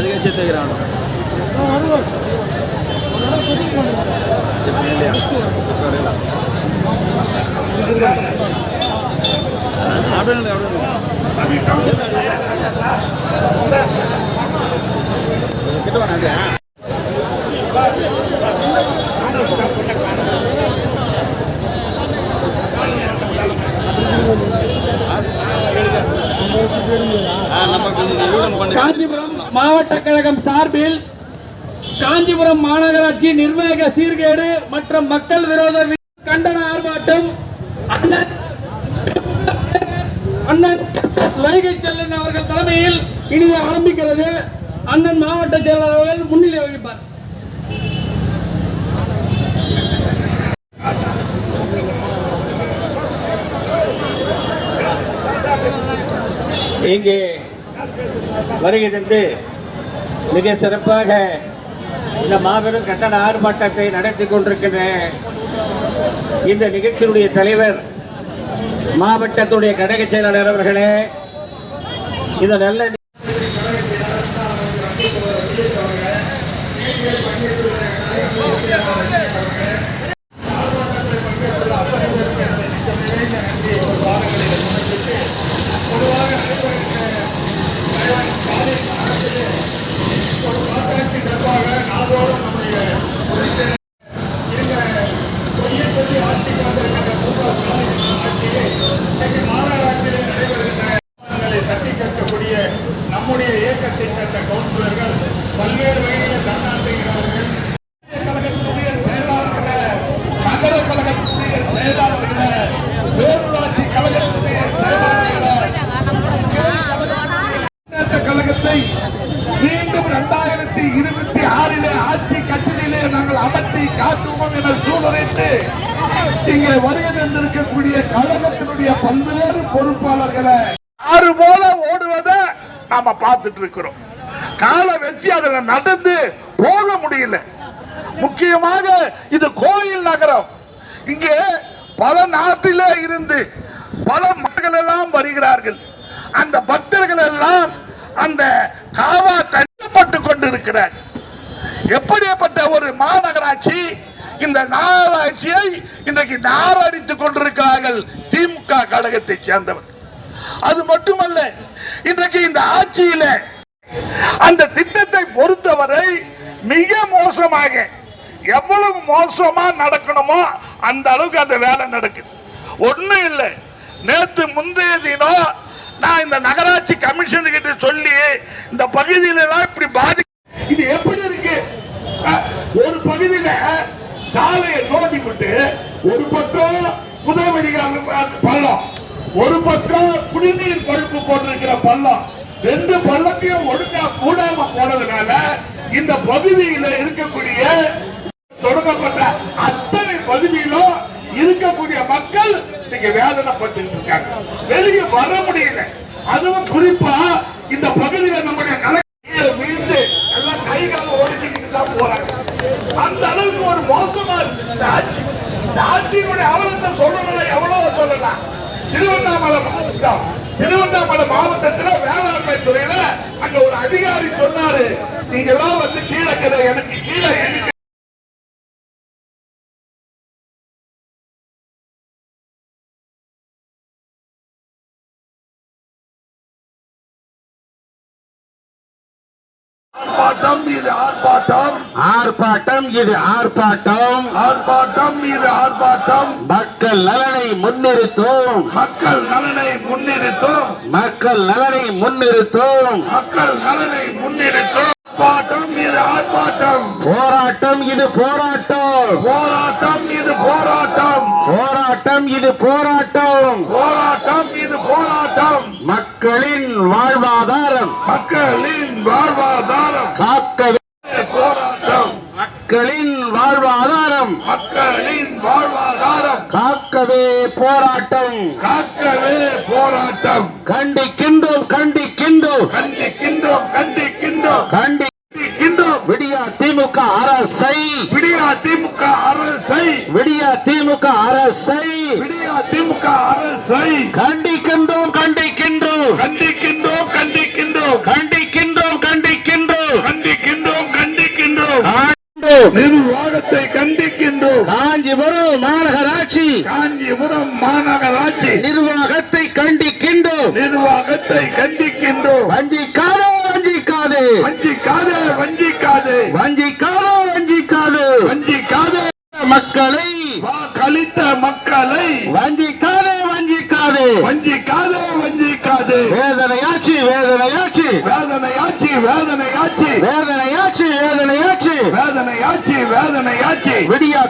అందుకే చేతికి రాను ఆడండి ఆడండి காந்திபுரம் மாவட்ட கழகம் சார்பில் காஞ்சிபுரம் மாநகராட்சி நிர்வாக சீர்கேடு மற்றும் மக்கள் விரோத கண்டன ஆர்ப்பாட்டம். அண்ணன் வைகை செல்லன் அவர்கள் தலைமையில் இனிது ஆரம்பிக்கிறது. அண்ணன் மாவட்ட செயலாளர் அவர்கள் முன்னிலை வகிப்பார். இங்கே வருகை தந்து மிக சிறப்பாக இந்த மாபெரும் கட்டண ஆர்ப்பாட்டத்தை நடத்தி கொண்டிருக்கின்ற இந்த நிகழ்ச்சியினுடைய தலைவர் மாவட்டத்துடைய கடக செயலாளர் அவர்களே இந்த நல்ல இருக்கக்கூடிய நம்முடைய இயக்கத்தை சேர்ந்த கவுன்சிலர்கள் பல்வேறு வகையில் தன்னாட்டுகிறார்கள் கழகத்தினுடைய செயலாளர்கள் நகர கழகத்தினுடைய செயலாளர்கள் பேரூராட்சி கழகத்தினுடைய செயலாளர்கள் கழகத்தை மீண்டும் இரண்டாயிரத்தி இருபத்தி ஆறிலே ஆட்சி கட்சியிலே நாங்கள் அமர்த்தி காட்டுவோம் என சூழலிட்டு இங்கே வருகை தந்திருக்கக்கூடிய கழகத்தினுடைய பல்வேறு பொறுப்பாளர்களை ஆறு போல ஓடுவதை நாம பார்த்துட்டு இருக்கிறோம். காலை வச்சு அதுல நடந்து போக முடியல. முக்கியமாக இது கோயில் நகரம். இங்கே பல நாட்டிலே இருந்து பல மக்கள் எல்லாம் வருகிறார்கள். அந்த பக்தர்கள் எல்லாம் அந்த காவா கட்டப்பட்டு கொண்டிருக்கிறார். எப்படிப்பட்ட ஒரு மாநகராட்சி இந்த நகராட்சியை இன்றைக்கு நாரடித்துக் கொண்டிருக்கிறார்கள் திமுக கழகத்தை சேர்ந்தவர் அது மட்டுமல்ல இன்றைக்கு இந்த ஆட்சியில அந்த திட்டத்தை பொறுத்தவரை மிக மோசமாக எவ்வளவு மோசமா நடக்கணுமோ அந்த அளவுக்கு அந்த வேலை நடக்குது. ஒண்ணும் இல்லை நேற்று முந்தைய தினம் நான் இந்த நகராட்சி கமிஷன் கிட்ட சொல்லி இந்த பகுதியில எல்லாம் இப்படி பாதி இது எப்படி இருக்கு? ஒரு பகுதியில சாலையை நோண்டி விட்டு ஒரு பக்கம் புதவெளிகால பள்ளம் ஒரு பக்கம் குடிநீர் பழுப்பு போட்டிருக்கிற பள்ளம். ரெண்டு பள்ளத்தையும் ஒழுங்கா கூடாம போனதுனால இந்த பகுதியில இருக்கக்கூடிய தொடங்கப்பட்ட அத்தனை பகுதியிலும் இருக்கக்கூடிய மக்கள் இன்னைக்கு வேதனைப்பட்டு இருக்காங்க. வெளியே வர முடியல. அதுவும் குறிப்பா இந்த பகுதியில நம்முடைய கலெக்டர் வீழ்ந்து எல்லாம் கை கால ஓடிக்கிட்டு தான் போறாங்க. அந்த அளவுக்கு ஒரு மோசமா இருக்கு ஆட்சி. ஆட்சியினுடைய அவலத்தை சொல்லணும் எவ்வளவு சொல்லலாம். திருவண்ணாமலை மாவட்டம் திருவண்ணாமலை மாவட்டத்துல வேளாண்மை துறையில அங்க ஒரு அதிகாரி சொன்னாரு நீங்க எல்லாம் வந்து கீழே கிட- எனக்கு கீழே எண்ணிக்கை ஆர்ப்பாட்டம் இது ஆர்ப்பாட்டம். ஆர்ப்பாட்டம் இது ஆர்ப்பாட்டம். ஆர்ப்பாட்டம் இது ஆர்ப்பாட்டம். மக்கள் நலனை முன்னிறுத்தோம். மக்கள் நலனை முன்னிறுத்தும். மக்கள் நலனை முன்னிறுத்தோம். மக்கள் நலனை முன்னிறுத்தும். ஆர்ப்பாட்டம் இது ஆர்ப்பாட்டம். போராட்டம் இது போராட்டம். போராட்டம் இது போராட்டம். போராட்டம் இது போராட்டம். போராட்டம் இது போராட்டம். மக்களின் வாழ்வாதாரம். மக்களின் வாழ்வாதாரம். காக்கவே போராட்டம். மக்களின் வாழ்வாதாரம். மக்களின் வாழ்வாதாரம். காக்கவே போராட்டம். காக்கவே போராட்டம். கண்டிக்கின்றோம். கண்டிக்கின்றோம் கண்டிக்கின்றோம். திமுக அரசை. விடியா திமுக அரசை. விடியா திமுக அரசை. விடியா திமுக அரசை. கண்டிக்கின்றோம் கண்டிக்கின்றோம். கண்டிக்கின்றோம் கண்டிக்கின்றோம். கண்டிக்கின்றோம் கண்டிக்கின்றோம். கண்டிக்கின்றோம் கண்டிக்கின்றோம். நிர்வாகத்தை கண்டிக்கின்றோம். காஞ்சிபுரம் மாநகராட்சி. காஞ்சிபுரம் மாநகராட்சி. நிர்வாகத்தை கண்டிக்கின்றோம். நிர்வாகத்தை கண்டி மக்களை வாக்களித்த மக்களை வஞ்சிக்காதே வஞ்சிக்காதே. வஞ்சிக்காதே வஞ்சிக்காதே. வேதனையாச்சு வேதனையாச்சு. வேதனையாச்சி வேதனையாச்சி. வேதனையாச்சு வேதனையாச்சு. வேதனையாச்சி வேதனையாச்சி. விடியா